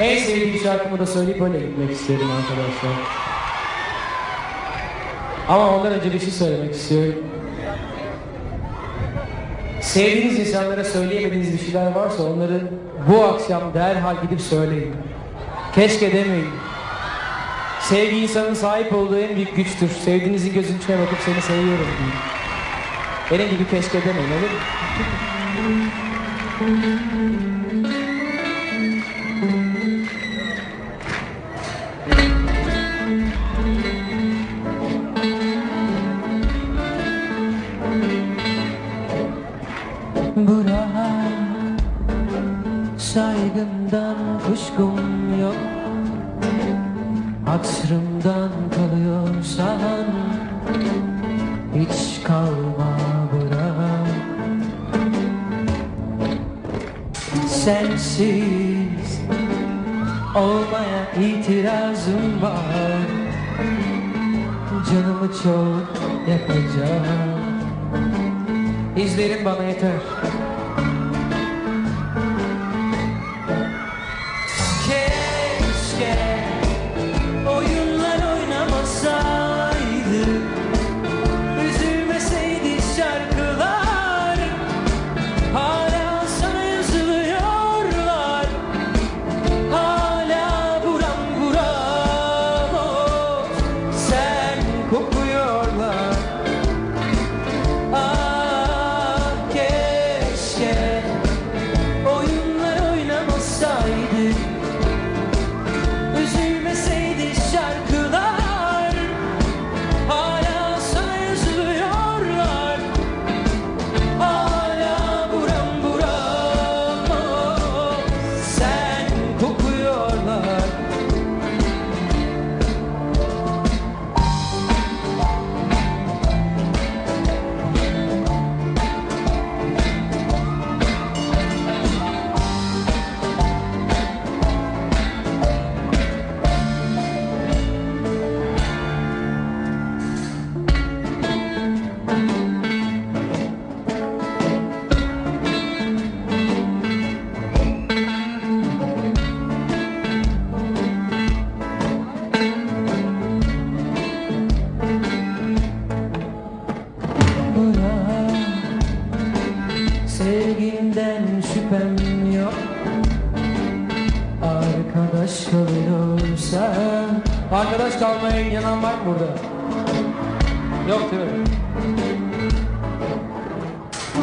En sevdiğim şarkımı da söyleyip öyle gitmek isterim arkadaşlar. Ama ondan önce bir şey söylemek istiyorum. Sevdiğiniz insanlara söyleyemediğiniz bir şeyler varsa onları bu akşam derhal gidip söyleyin. Keşke demeyin. Sevgi insanın sahip olduğu en büyük güçtür. Sevdiğinizin gözünün içine bakıp seni seviyorum deyin. Benim gibi keşke demeyin olur mu? Bırak saygımdan kuşkum yok. Hatırımdan kalıyorsan hiç kalma bırak Sensiz olmaya itirazım var. Canımı çok yakacak İzlerin bana yeter Arkadaş kalıyorsa Arkadaş kalmaya inanan var mı burada? Yok değil mi?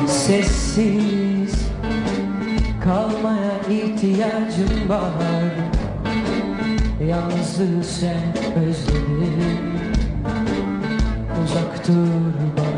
Sessiz kalmaya ihtiyacım var Yalnızlığı sen özledin Uzak dur bana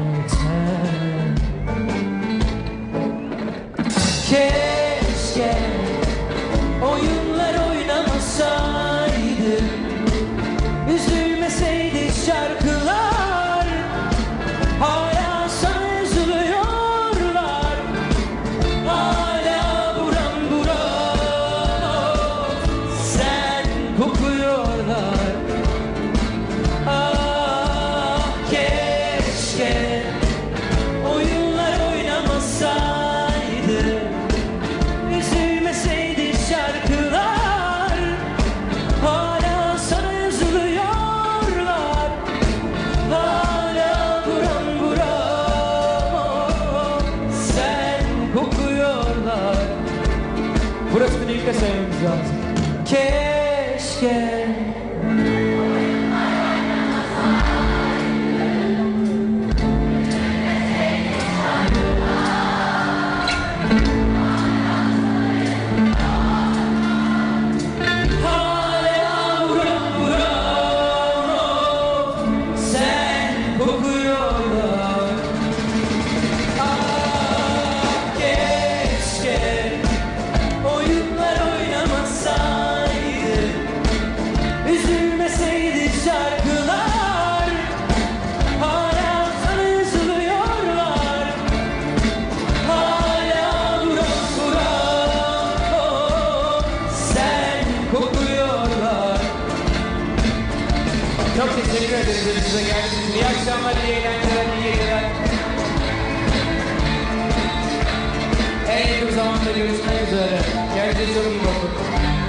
Keşke just az Keşke teşekkür ederiz size geldiğiniz. İyi akşamlar, iyi eğlenceler, iyi geceler. En yakın zamanda görüşmek üzere. Kendinize çok iyi bakın.